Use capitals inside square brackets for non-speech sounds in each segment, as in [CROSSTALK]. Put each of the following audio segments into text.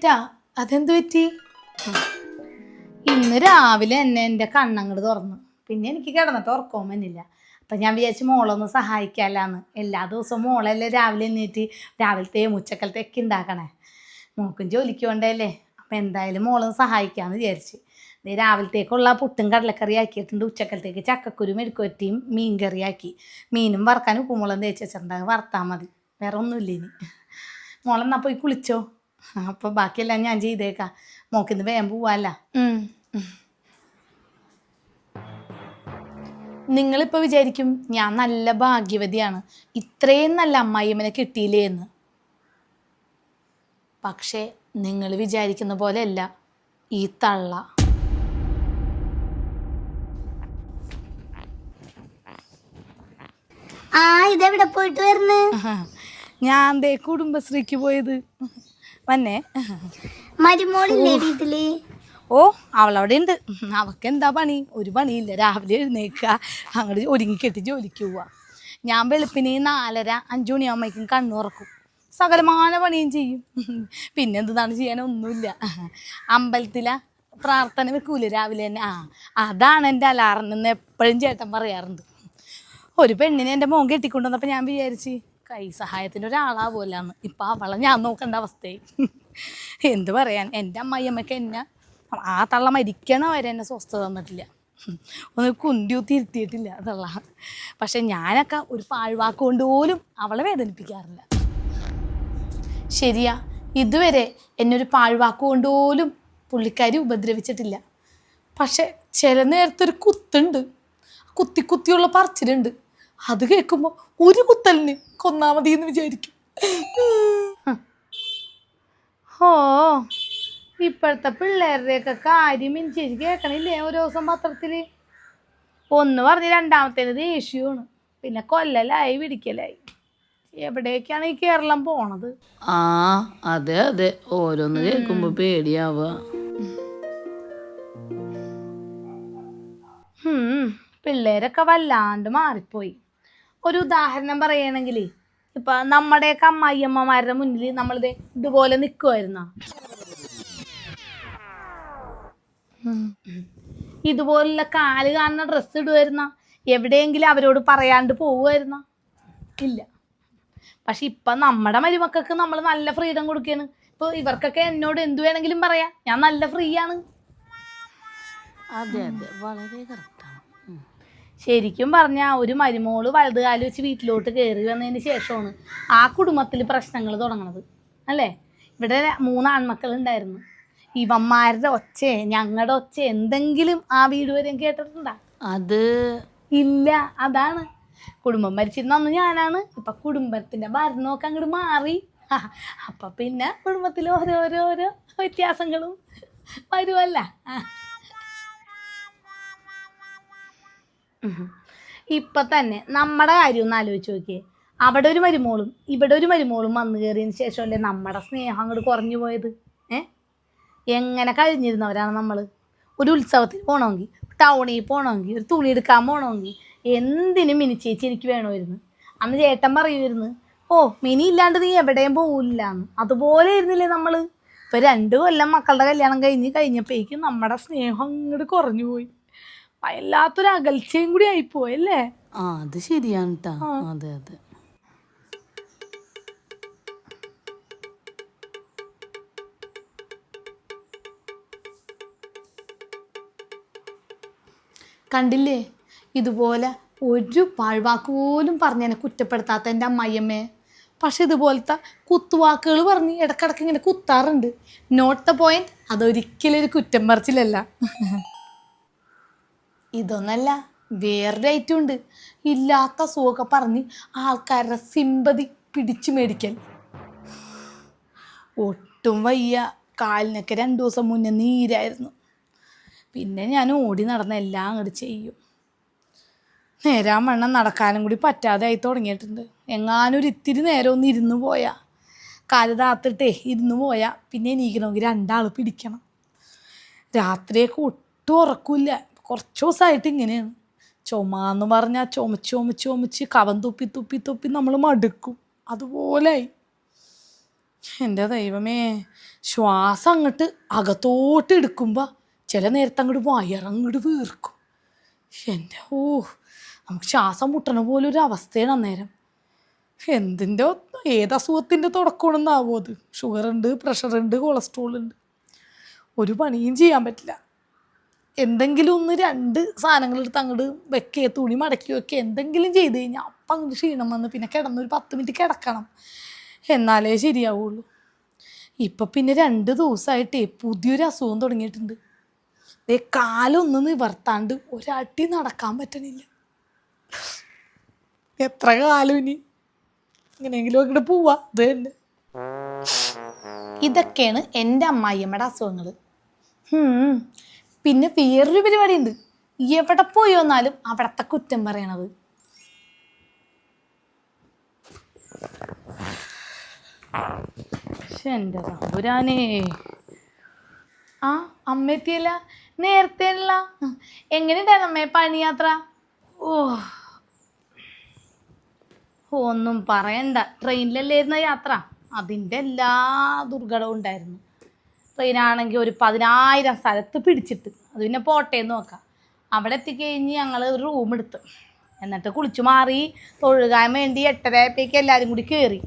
എഴുന്നേറ്റാ അതെന്ത് പറ്റി? ഇന്ന് രാവിലെ എന്നെ എന്റെ കണ്ണങ്ങട് തുറന്നു. പിന്നെ എനിക്ക് കിടന്നിട്ട് ഉറക്കവും വന്നില്ല. അപ്പം ഞാൻ വിചാരിച്ചു മോളൊന്ന് സഹായിക്കാമല്ലാന്ന് എല്ലാ ദിവസവും മോളല്ലേ രാവിലെ എണ്ണീറ്റ് രാവിലത്തെയും ഉച്ചക്കലത്തെയൊക്കെ ഉണ്ടാക്കണേ മോക്കും ജോലിക്ക് കൊണ്ടല്ലേ അപ്പം എന്തായാലും മോളൊന്ന് സഹായിക്കാമെന്ന് വിചാരിച്ചു. ദേ രാവിലത്തേക്കുള്ള പുട്ടും കടലക്കറി ആക്കിയിട്ടുണ്ട്. ഉച്ചക്കലത്തേക്ക് ചക്കക്കുരു മെഴുക്കുവറ്റിയും മീൻ കറി ആക്കി മീനും വറക്കാൻ ഉപ്പുമുളകും തേച്ച് വെച്ചിട്ടുണ്ടാകും വറുത്താൽ മതി. വേറെ ഒന്നുമില്ല ഇനി മോളെന്നാ പോയി കുളിച്ചോ? അപ്പോൾ ബാക്കിയെല്ലാം ഞാൻ ചെയ്തേക്കാം. മോക്കിന്ന് വേഗം പോവാല്ല. നിങ്ങളിപ്പോൾ വിചാരിക്കും ഞാൻ നല്ല ഭാഗ്യവതിയാണ്. ഇത്രയും നല്ല അമ്മായിമ്മനെ കിട്ടിയില്ലേ എന്ന്. പക്ഷേ നിങ്ങൾ വിചാരിക്കുന്ന പോലെയല്ല. ഈ തള്ള. ആ ഇതെവിടെ പോയിട്ട് വരുന്നു? ഞാൻ ദേ കുടുംബശ്രീക്ക് പോയത്. വന്നേ. മരുമോളില്ലേ ഓ. അവളവിടെ ഉണ്ട് അവൾക്ക് എന്താ പണി? ഒരു പണിയില്ല. രാവിലെ എഴുന്നേക്കുക അങ്ങോട്ട് ഒരുങ്ങിക്കെട്ടി ജോലിക്ക് പോവുക ഞാൻ വെളുപ്പിന് നാലര അഞ്ചു മണിയാകുമ്പോഴേക്കും കണ്ണു തുറക്കും. സകലമാന പണിയും ചെയ്യും. പിന്നെ എന്താണ് ചെയ്യാനൊന്നുമില്ല അമ്പലത്തിലെ പ്രാർത്ഥന വെക്കൂല രാവിലെ തന്നെ? ആ അതാണ് എന്റെ അലാറം എന്ന് എപ്പോഴും ചേട്ടൻ പറയാറുണ്ട്. ഒരു പെണ്ണിനെ എന്റെ മോൻ കെട്ടിക്കൊണ്ടുവന്നപ്പോൾ ഞാൻ വിചാരിച്ച് കൈ സഹായത്തിന് ഒരാളാവുമല്ലാന്ന് ഇപ്പം അവളെ ഞാൻ നോക്കേണ്ട അവസ്ഥയായി. എന്ത് പറയാൻ? എന്റെ അമ്മയമ്മയ്ക്ക് എന്നെ ആ തള്ള മരിക്കണ വരെ എന്നെ സ്വസ്ഥത തന്നിട്ടില്ല. ഒന്ന് കുന്തിയൂത്തി ഇരുത്തിയിട്ടില്ല തള്ള. പക്ഷെ ഞാനൊക്കെ ഒരു പാഴ്വാക്ക് കൊണ്ട് പോലും അവളെ വേദനിപ്പിക്കാറില്ല. ശരിയാ ഇതുവരെ എന്നൊരു ഒരു പാഴ്വാക്ക് കൊണ്ട് പോലും പുള്ളിക്കാരി ഉപദ്രവിച്ചിട്ടില്ല. പക്ഷെ ചില നേരത്തെ ഒരു കുത്തുണ്ട്. കുത്തി കുത്തിയുള്ള പറച്ചിലുണ്ട്. അത് കേൾക്കുമ്പോൾ ഒരു കുത്തലിന് കൊന്നാ മതി എന്ന് വിചാരിക്കും ഓ ഇപ്പോഴത്തെ പിള്ളേരുടെയൊക്കെ കാര്യം എനിക്ക് കേൾക്കണില്ലേ ഒരു ദിവസം പത്രത്തിൽ ഒന്ന് പറഞ്ഞ് രണ്ടാമത്തേന് ദേഷ്യമാണ്. പിന്നെ കൊല്ലലായി പിടിക്കലായി എവിടേക്കാണ് ഈ കേരളം പോണത്? ആ അതെ അതെ. ഓരോന്ന് കേൾക്കുമ്പോ പേടിയാവുക ഹും, പിള്ളേരൊക്കെ വല്ലാണ്ട് മാറിപ്പോയി. ഒരു ഉദാഹരണം പറയുകയാണെങ്കിൽ ഇപ്പൊ നമ്മുടെയൊക്കെ അമ്മായിയമ്മമാരുടെ മുന്നിൽ നമ്മളിത് ഇതുപോലെ നിൽക്കുമായിരുന്ന ഇതുപോലുള്ള കാൽ കാണുന്ന ഡ്രസ്സ് ഇടുമായിരുന്ന എവിടെയെങ്കിലും അവരോട് പറയാണ്ട് പോവുമായിരുന്ന ഇല്ല. പക്ഷെ ഇപ്പൊ നമ്മുടെ മരുമക്കൾക്ക് നമ്മൾ നല്ല ഫ്രീഡം കൊടുക്കുകയാണ് ഇപ്പൊ ഇവർക്കൊക്കെ എന്നോട് എന്തു വേണമെങ്കിലും പറയാം. ഞാൻ നല്ല ഫ്രീ ആണ്. അതെ അതെ. വളരെ ശരിക്കും പറഞ്ഞാൽ ഒരു മരുമോൾ വലത് കാലം വെച്ച് വീട്ടിലോട്ട് കയറി വന്നതിന് ശേഷമാണ് ആ കുടുംബത്തിൽ പ്രശ്നങ്ങൾ തുടങ്ങണത്. അല്ലേ? ഇവിടെ മൂന്ന് ആൺമക്കളുണ്ടായിരുന്നു. ഇവന്മാരുടെ ഒച്ച ഞങ്ങളുടെ ഒച്ച എന്തെങ്കിലും ആ വീട് വരെയും കേട്ടിട്ടുണ്ടാ? അത് ഇല്ല അതാണ്. കുടുംബം ഭരിച്ചിരുന്ന അന്ന് ഞാനാണ്. ഇപ്പൊ കുടുംബത്തിന്റെ ഭരണമൊക്കെ അങ്ങോട്ട് മാറി. അപ്പൊ പിന്നെ കുടുംബത്തിൽ ഓരോരോരോ വ്യത്യാസങ്ങളും വരുമല്ല ഇപ്പൊ തന്നെ നമ്മുടെ കാര്യം ഒന്ന് ആലോചിച്ച് നോക്കിയേ. അവിടെ ഒരു മരുമോളും ഇവിടെ ഒരു മരുമോളും വന്നു കയറിയതിന് ശേഷമല്ലേ നമ്മുടെ സ്നേഹം അങ്ങോട്ട് കുറഞ്ഞു പോയത്? ഏ? എങ്ങനെ കഴിഞ്ഞിരുന്നവരാണ് നമ്മൾ ഒരു ഉത്സവത്തിന് പോകണമെങ്കിൽ ടൗണിൽ പോകണമെങ്കിൽ ഒരു തുണി എടുക്കാൻ പോകണമെങ്കിൽ എന്തിനും മിനി ചേച്ചി എനിക്ക് വേണമായിരുന്നു. അന്ന് ചേട്ടൻ പറയുമായിരുന്നു ഓ മിനി ഇല്ലാണ്ട് നീ എവിടെയും പോകില്ല എന്ന് അതുപോലെ ആയിരുന്നില്ലേ നമ്മൾ ഇപ്പൊ രണ്ടു കൊല്ലം മക്കളുടെ കല്യാണം കഴിഞ്ഞ് കഴിഞ്ഞപ്പോഴേക്കും നമ്മുടെ സ്നേഹം അങ്ങോട്ട് കുറഞ്ഞു പോയി. വല്ലാത്തൊരു അകൽച്ചയും കൂടി ആയിപ്പോയി അല്ലേ? ആ അത് ശരിയാണ് കേട്ടാ അതെ അതെ. കണ്ടില്ലേ? ഇതുപോലെ ഒരു പാഴ്വാക്ക് പോലും പറഞ്ഞ് എന്നെ കുറ്റപ്പെടുത്താത്ത എന്റെ അമ്മയമ്മേ പക്ഷെ ഇതുപോലത്തെ കുത്തുവാക്കുകൾ പറഞ്ഞ് ഇടക്കിടക്ക് ഇങ്ങനെ കുത്താറുണ്ട്. നോട്ട് ദ പോയിന്റ് അതൊരിക്കലും ഒരു കുറ്റം പറിച്ചിലല്ല ഇതൊന്നല്ല വേറൊരു ഐറ്റം ഉണ്ട്. ഇല്ലാത്ത സുഖമൊക്കെ പറഞ്ഞ് ആൾക്കാരുടെ സിമ്പതി പിടിച്ചു മേടിക്കൽ. ഒട്ടും വയ്യ. കാലിനൊക്കെ രണ്ടു ദിവസം മുന്നേ നീരായിരുന്നു. പിന്നെ ഞാൻ ഓടി നടന്ന എല്ലാം അങ്ങോട്ട് ചെയ്യും. നേരാൻ വണ്ണം നടക്കാനും കൂടി പറ്റാതെ ആയി തുടങ്ങിയിട്ടുണ്ട്. എങ്ങാനും ഒരു ഇത്തിരി നേരം ഒന്ന് ഇരുന്ന് പോയാൽ കാൽ താത്തിട്ടേ ഇരുന്ന് പോയാൽ പിന്നെ എനിക്കണമെങ്കിൽ രണ്ടാൾ പിടിക്കണം. രാത്രിയൊക്കെ ഒട്ടും ഉറക്കില്ല. കുറച്ച് ദിവസമായിട്ട് ഇങ്ങനെയാണ്. ചുമ എന്ന് പറഞ്ഞാൽ ചുമച്ച് ചുമച്ച് ചുമച്ച് കവൻ തുപ്പി തുപ്പി തുപ്പി നമ്മൾ മടുക്കും. അതുപോലായി എന്റെ ദൈവമേ ശ്വാസം അങ്ങോട്ട് അകത്തോട്ട് എടുക്കുമ്പോൾ ചില നേരത്തെ അങ്ങോട്ട് വയറങ്ങോട്ട് വീർക്കും. എന്റെ ഓ നമുക്ക് ശ്വാസം മുട്ടണ പോലെ ഒരു അവസ്ഥയാണ് അന്നേരം. എന്തിന്റെ ഏത് അസുഖത്തിന്റെ തുടക്കമാണെന്നാവോ അത്? ഉണ്ട് കൊളസ്ട്രോൾ ഉണ്ട് ഒരു പണിയും ചെയ്യാൻ പറ്റില്ല. എന്തെങ്കിലും ഒന്ന് രണ്ട് സാധനങ്ങൾ എടുത്ത് അങ്ങോട്ട് വെക്കുക തുണി മടക്കി വെക്കുക എന്തെങ്കിലും ചെയ്ത് കഴിഞ്ഞാൽ അപ്പം അങ്ങോട്ട് ക്ഷീണം വന്ന് പിന്നെ കിടന്നൊരു പത്ത് മിനിറ്റ് കിടക്കണം. എന്നാലേ ശരിയാവുള്ളൂ. ഇപ്പം പിന്നെ രണ്ട് ദിവസമായിട്ടേ പുതിയൊരു അസുഖം തുടങ്ങിയിട്ടുണ്ട്. ദേ കാലൊന്ന് നിവർത്താണ്ട് ഒരടി നടക്കാൻ പറ്റണില്ല. എത്ര കാലം ഇനി? ഇങ്ങനെയെങ്കിലും അങ്ങോട്ട് പോവാ അത് തന്നെ. ഇതൊക്കെയാണ് എന്റെ അമ്മായിയമ്മയുടെ അസുഖങ്ങൾ പിന്നെ വേറൊരു പരിപാടിയുണ്ട്. എവിടെ പോയി വന്നാലും അവിടത്തെ കുറ്റം പറയണത്. എന്റെ തമ്പുരാനേ. ആ അമ്മ എത്തിയല്ല നേരത്തെ അല്ല. എങ്ങനെയുണ്ടായിരുന്നു അമ്മയെ പണിയാത്ര? ഓ. ഒന്നും പറയണ്ട. ട്രെയിനിലല്ലായിരുന്ന യാത്ര. അതിന്റെ എല്ലാ ദുർഘടവും ഉണ്ടായിരുന്നു. ട്രെയിനാണെങ്കിൽ ഒരു പതിനായിരം സ്ഥലത്ത് പിടിച്ചിട്ട്. അത് പിന്നെ പോട്ടേന്ന് നോക്കാം. അവിടെ എത്തിക്കഴിഞ്ഞ് ഞങ്ങൾ ഒരു റൂം എടുത്ത്. എന്നിട്ട് കുളിച്ചു മാറി തൊഴുകാൻ വേണ്ടി എട്ടരയപ്പേക്ക് എല്ലാവരും കൂടി കയറി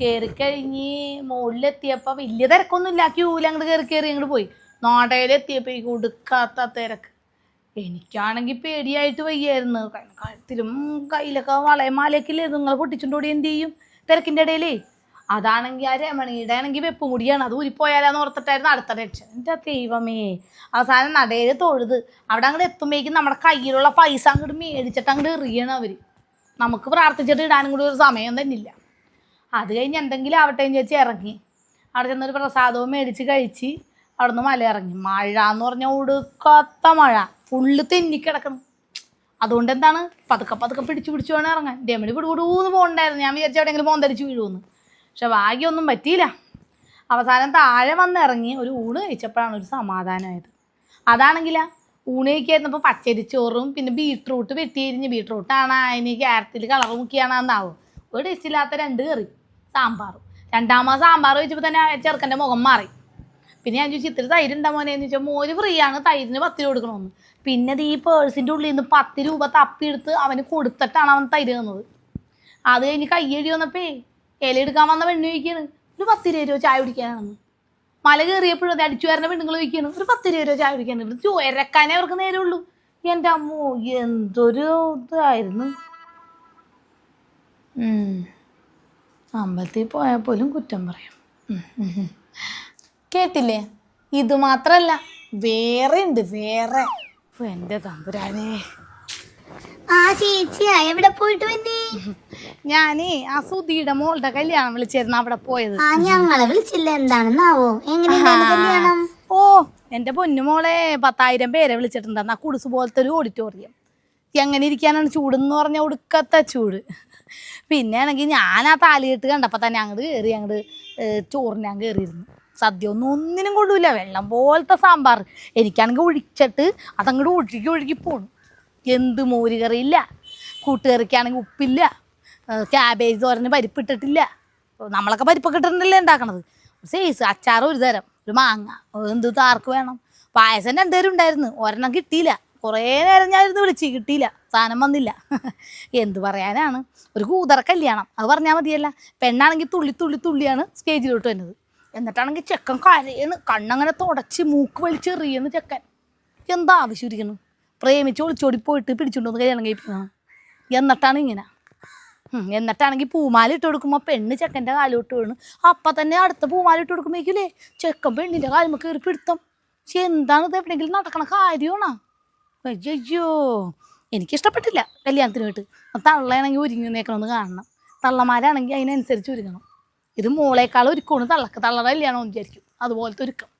കയറി കഴിഞ്ഞ് മുകളിലെത്തിയപ്പോൾ വലിയ തിരക്കൊന്നും ഇല്ല. ക്യൂവിൽ അങ്ങോട്ട് കയറി കയറി അങ്ങോട്ട് പോയി. നാടയിലെത്തിയപ്പോഴേക്കും കൊടുക്കാത്ത തിരക്ക്. എനിക്കാണെങ്കിൽ പേടിയായിട്ട് വയ്യായിരുന്നു. കഴുത്തിലും കയ്യിലൊക്കെ വളയമാലയൊക്കെ ഇല്ലേ? നിങ്ങൾ പൊട്ടിച്ചുകൊണ്ടോടി എന്ത് ചെയ്യും? തിരക്കിന്റെ ഇടയിലേ. അതാണെങ്കിൽ ആ രമണിയുടെ ആണെങ്കിൽ വെപ്പ് മുടിയാണ്. അത് ഊരിപ്പോയാലാന്ന് ഓർത്തിട്ടായിരുന്നു അടുത്ത രക്ഷ. എന്റെ ദൈവമേ. അവസാനം നടയിൽ തൊഴുത് അവിടെ അങ്ങോട്ട് എത്തുമ്പോഴേക്കും നമ്മുടെ കയ്യിലുള്ള പൈസ അങ്ങോട്ട് മേടിച്ചിട്ട് അങ്ങോട്ട് എറിയണം അവർ നമുക്ക് പ്രാർത്ഥിച്ചിട്ട് ഇടാനും കൂടി ഒരു സമയം തന്നെ ഇല്ല അത് കഴിഞ്ഞ് എന്തെങ്കിലും ആവട്ടെ എന്ന് ചേച്ചി ഇറങ്ങി. അവിടെ ചെന്നൊരു പ്രസാദവും മേടിച്ച് കഴിച്ച് അവിടെ നിന്ന് മല ഇറങ്ങി. മഴ എന്ന് പറഞ്ഞാൽ ഒടുക്കാത്ത മഴ. ഫുള്ള് തെന്നിക്കിടക്കണം അതുകൊണ്ട് എന്താണ്? പതുക്കെ പതുക്കെ പിടിച്ചു പിടിച്ചു വേണം ഇറങ്ങാൻ. രമണി പിടികൂടൂന്ന് പോകണ്ടായിരുന്നു. ഞാൻ വിചാരിച്ചു എവിടെയെങ്കിലും മോന്തടിച്ച് വീഴുമെന്ന് പക്ഷെ ഭാഗ്യമൊന്നും പറ്റിയില്ല. അവസാനം താഴെ വന്നിറങ്ങി ഒരു ഊണ് കഴിച്ചപ്പോഴാണ് ഒരു സമാധാനമായത്. അതാണെങ്കിൽ ഊണ് കഴിക്കായിരുന്നപ്പോൾ പച്ചരിച്ചോറും പിന്നെ ബീട്രൂട്ട് വെട്ടിയിരിഞ്ഞ്. ബീട്രൂട്ടാണ് അതിന് ക്യാരറ്റിൽ കളർ മുക്കിയാണെന്നാവും. ഒരു ടേസ്റ്റില്ലാത്ത രണ്ട് കറി സാമ്പാറും. രണ്ടാമത് സാമ്പാർ വെച്ചപ്പോൾ തന്നെ ചെറുക്കന്റെ മുഖം മാറി. പിന്നെ ഞാൻ ചോദിച്ചു ഇത്തിരി തൈര് ഉണ്ടാ മോനെ? എന്ന് ചോദിച്ചാൽ മോര് ഫ്രീ ആണ് തൈരിന് പത്ത് രൂപ കൊടുക്കണമെന്ന് പിന്നെ ഈ പേഴ്സിന്റെ ഉള്ളിൽ നിന്ന് പത്ത് രൂപ തപ്പിയെടുത്ത് അവന് കൊടുത്തിട്ടാണ് അവൻ തൈര് തന്നത്. അത് കഴിഞ്ഞ് കയ്യടി വന്നപ്പേ ഇല എടുക്കാൻ വന്ന പെണ്ണ് ചോദിക്കാണ് ഒരു പത്ത് രൂപ ചായ കുടിക്കാനാണെന്ന്. മല കയറിയപ്പോഴും അത് അടിച്ചു വരുന്ന പെണ്ണുങ്ങൾ ചോദിക്കുന്നു ഒരു പത്ത് രൂപ ചായ കുടിക്കാനാണ്. ഇത് ഇരക്കാനേ അവർക്ക് നേരമുള്ളൂ എന്റെ അമ്മോ എന്തൊരു ഇതായിരുന്നു. അമ്പലത്തിൽ പോയാൽ പോലും കുറ്റം പറയും. കേട്ടില്ലേ? ഇത് മാത്രല്ല വേറെ ഉണ്ട് വേറെ. എന്റെ തമ്പുരാനേ. ആ ചേച്ചിയാ എവിടെ പോയിട്ട് വന്നേ? ഞാനേ ആ സുധിയുടെ മോളുടെ കല്യാണം വിളിച്ചിരുന്നു അവിടെ പോയത്. ആ ഞങ്ങളെ വിളിച്ചില്ല. എന്താണെന്നാവോ? എങ്ങനെയാണ് കല്യാണം? ഓ എന്റെ പൊന്നുമോളെ പത്തായിരം പേരെ വിളിച്ചിട്ടുണ്ട് ആ കുടുസ് പോലത്തെ ഒരു ഓഡിറ്റോറിയം എങ്ങനെ ഇരിക്കാനാണ് ചൂടെന്ന് പറഞ്ഞ ഒടുക്കത്തെ ചൂട്. പിന്നെ ആണെങ്കിൽ ഞാൻ ആ താലികെട്ട് കണ്ടപ്പോൾ തന്നെ അങ്ങോട്ട് കയറി അങ്ങോട്ട് ചോറിനാൻ കയറിയിരുന്നു സദ്യ ഒന്നും ഒന്നിനും കൊള്ളൂല. വെള്ളം പോലത്തെ സാമ്പാർ. എനിക്കാണെങ്കിൽ ഒഴിച്ചിട്ട് അതങ്ങോട്ട് ഒഴുകി ഒഴുകി പോണു. എന്ത് മോരുകറിയില്ല. കൂട്ടുകറിക്കാണെങ്കിൽ ഉപ്പില്ല. ക്യാബേജ് തോരന് പരിപ്പിട്ടിട്ടില്ല. നമ്മളൊക്കെ പരിപ്പൊക്കെ ഇട്ടിട്ടുണ്ടല്ലേ ഉണ്ടാക്കണത് സൈസ് അച്ചാർ ഒരു തരം ഒരു മാങ്ങ എന്ത് താർക്ക് വേണം. പായസം രണ്ടുപേരും ഉണ്ടായിരുന്നു. ഒരെണ്ണം കിട്ടിയില്ല. കുറേ നേരം ഞാൻ ഇരുന്ന് വിളിച്ച് കിട്ടിയില്ല. സാധനം വന്നില്ല. [LAUGHS] എന്ത് പറയാനാണ്? ഒരു കൂതറ കല്യാണം. അത് പറഞ്ഞാൽ മതിയല്ല. പെണ്ണാണെങ്കിൽ തുള്ളി തുള്ളി തുള്ളിയാണ് സ്റ്റേജിലോട്ട് വരുന്നത്. എന്നിട്ടാണെങ്കിൽ ചെക്കൻ കരയാണ്. കണ്ണങ്ങനെ തുടച്ച് മൂക്ക് വലിച്ചെറിയുന്നു ചെക്കൻ. എന്താ ആവശ്യം ഇരിക്കുന്നു? പ്രേമിച്ച് ഒളിച്ചോടി പോയിട്ട് പിടിച്ചുകൊണ്ടുവന്ന് കല്യാണം കഴിപ്പിക്കണം എന്നിട്ടാണ് ഇങ്ങനെ. എന്നിട്ടാണെങ്കിൽ പൂമാല ഇട്ട് കൊടുക്കുമ്പോൾ പെണ്ണ് ചെക്കന്റെ കാലോട്ട് വീണ്. അപ്പം തന്നെ അടുത്ത പൂമാല ഇട്ട് കൊടുക്കുമ്പോഴേക്കില്ലേ ചെക്കൻ പെണ്ണിന്റെ കാലുമ്മ കയറി പിടുത്തം. പക്ഷെ എന്താണ് ഇത്? എവിടെയെങ്കിലും നടക്കണ കാര്യമാണോ? അയ്യോ എനിക്കിഷ്ടപ്പെട്ടില്ല കല്യാണത്തിന് പോയിട്ട് തള്ളയാണെങ്കിൽ ഒരുങ്ങി നിൽക്കണമെന്ന് കാണണം. തള്ളമാരാണെങ്കിൽ അതിനനുസരിച്ച് ഒരുങ്ങണം. ഇത് മോളേക്കാൾ ഒരുക്കമാണ് തള്ളക്ക് തള്ളറ കല്യാണമെന്ന് വിചാരിക്കും. അതുപോലത്തെ ഒരുക്കം.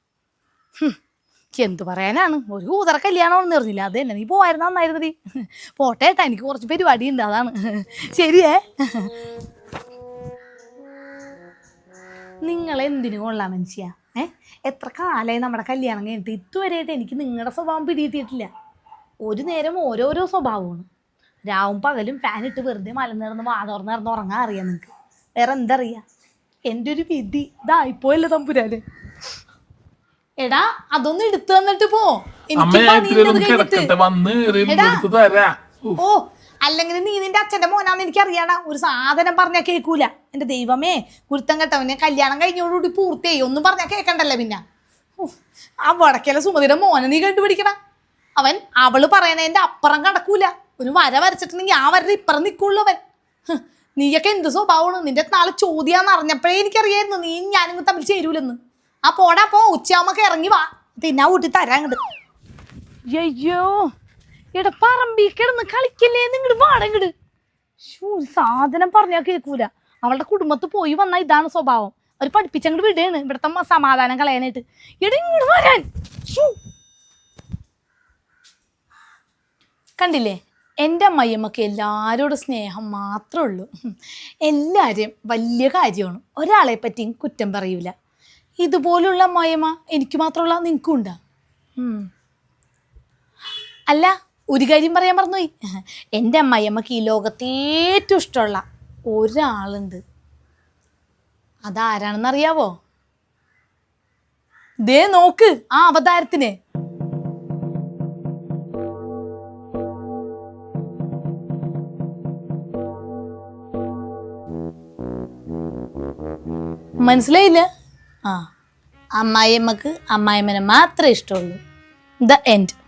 എന്ത് പറയാനാണ്? ഒരു കൂതറ കല്യാണമെന്ന് പറഞ്ഞില്ല അത് തന്നെ. നീ പോയായിരുന്നു നീ പോട്ടെ ഏട്ടാ എനിക്ക് കുറച്ച് പരിപാടി ഉണ്ട് അതാണ്. ശരിയേ? നിങ്ങൾ എന്തിനു കൊള്ളാം മനുഷ്യ? ഏ? എത്ര കാലമായി നമ്മുടെ കല്യാണം കഴിഞ്ഞിട്ട്? ഇതുവരെയായിട്ട് എനിക്ക് നിങ്ങളുടെ സ്വഭാവം പിടിയിട്ടിട്ടില്ല ഒരു നേരം ഓരോരോ സ്വഭാവമാണ്. രാവും പകലും ഫാൻ ഇട്ട് വെറുതെ മലനിറന്ന് വാതോർന്ന് നടന്ന് ഉറങ്ങാൻ അറിയാം നിങ്ങൾക്ക് വേറെ എന്തറിയാം എന്റെ ഒരു വിധി. ഇതായിപ്പോയല്ലോ തമ്പുരാന്. എടാ അതൊന്നും എടുത്തു തന്നിട്ട് പോ. ഓ അല്ലെങ്കിൽ നീ നിന്റെ അച്ഛന്റെ മോനാന്ന് എനിക്ക് അറിയാടാ ഒരു സാധനം പറഞ്ഞാ കേൾക്കൂല എന്റെ ദൈവമേ കുരുത്തം കെട്ടവനെ കല്യാണം കഴിഞ്ഞോടുകൂടി പൂർത്തിയായി. ഒന്നും പറഞ്ഞാ കേൾക്കണ്ടല്ലോ പിന്നെ. ആ വടക്കേല സുമതിയുടെ മോനെ നീ കണ്ടുപിടിക്കണ അവൻ അവൾ പറയണതിന്റെ അപ്പുറം കടക്കൂല. ഒരു വര വരച്ചിട്ടുണ്ടെങ്കിൽ ആ വരുടെ ഇപ്പുറം നിൽക്കുള്ളൂ അവൻ. നീയൊക്കെ എന്ത് സ്വഭാവമാണ്? നിന്റെ നാളെ ചോദ്യാന്ന് അറിഞ്ഞപ്പോഴേ എനിക്കറിയായിരുന്നു. നീ ഞാനും തമ്മിൽ ചേരൂലെന്ന്. ആ പോടാ പോ ഉച്ചയാവുമ്പോ ഇറങ്ങി വാ. തിന്നാ കൂട്ടി തരാൻ അയ്യോ എടാ പറമ്പി കിടന്ന് കളിക്കല്ലേ? നിങ്ങട് വാടങ്ങട് സാധനം പറഞ്ഞാ കേൾക്കൂല അവളുടെ കുടുംബത്ത് പോയി വന്ന ഇതാണ് സ്വഭാവം. അവർ പഠിപ്പിച്ചങ്ങട് വിടേണ്. ഇവിടുത്തെ സമാധാനം കളയാനായിട്ട്. എടാ ഇങ്ങോട്ട് വരാൻ. കണ്ടില്ലേ? എന്റെ അമ്മയമ്മക്ക് എല്ലാവരോടും സ്നേഹം മാത്രമേ ഉള്ളൂ. എല്ലാവരെയും വലിയ കാര്യമാണ്. ഒരാളെ പറ്റിയും കുറ്റം പറയൂല. ഇതുപോലുള്ള മയമ എനിക്ക് മാത്രമുള്ള നിങ്ങൾക്കും ഉണ്ടാ അല്ല ഒരു കാര്യം പറയാൻ മറന്നുപോയി. എന്റെ അമ്മായിയമ്മക്ക് ഈ ലോകത്തെ ഏറ്റവും ഇഷ്ടമുള്ള ഒരാളുണ്ട്. അതാരാണെന്ന് അറിയാവോ? ദേ നോക്ക് ആ അവതാരത്തിന്. മനസ്സിലായില്ല? ആ. അമ്മായിയമ്മക്ക് അമ്മായിമ്മനെ മാത്രമേ ഇഷ്ടമുള്ളൂ. The end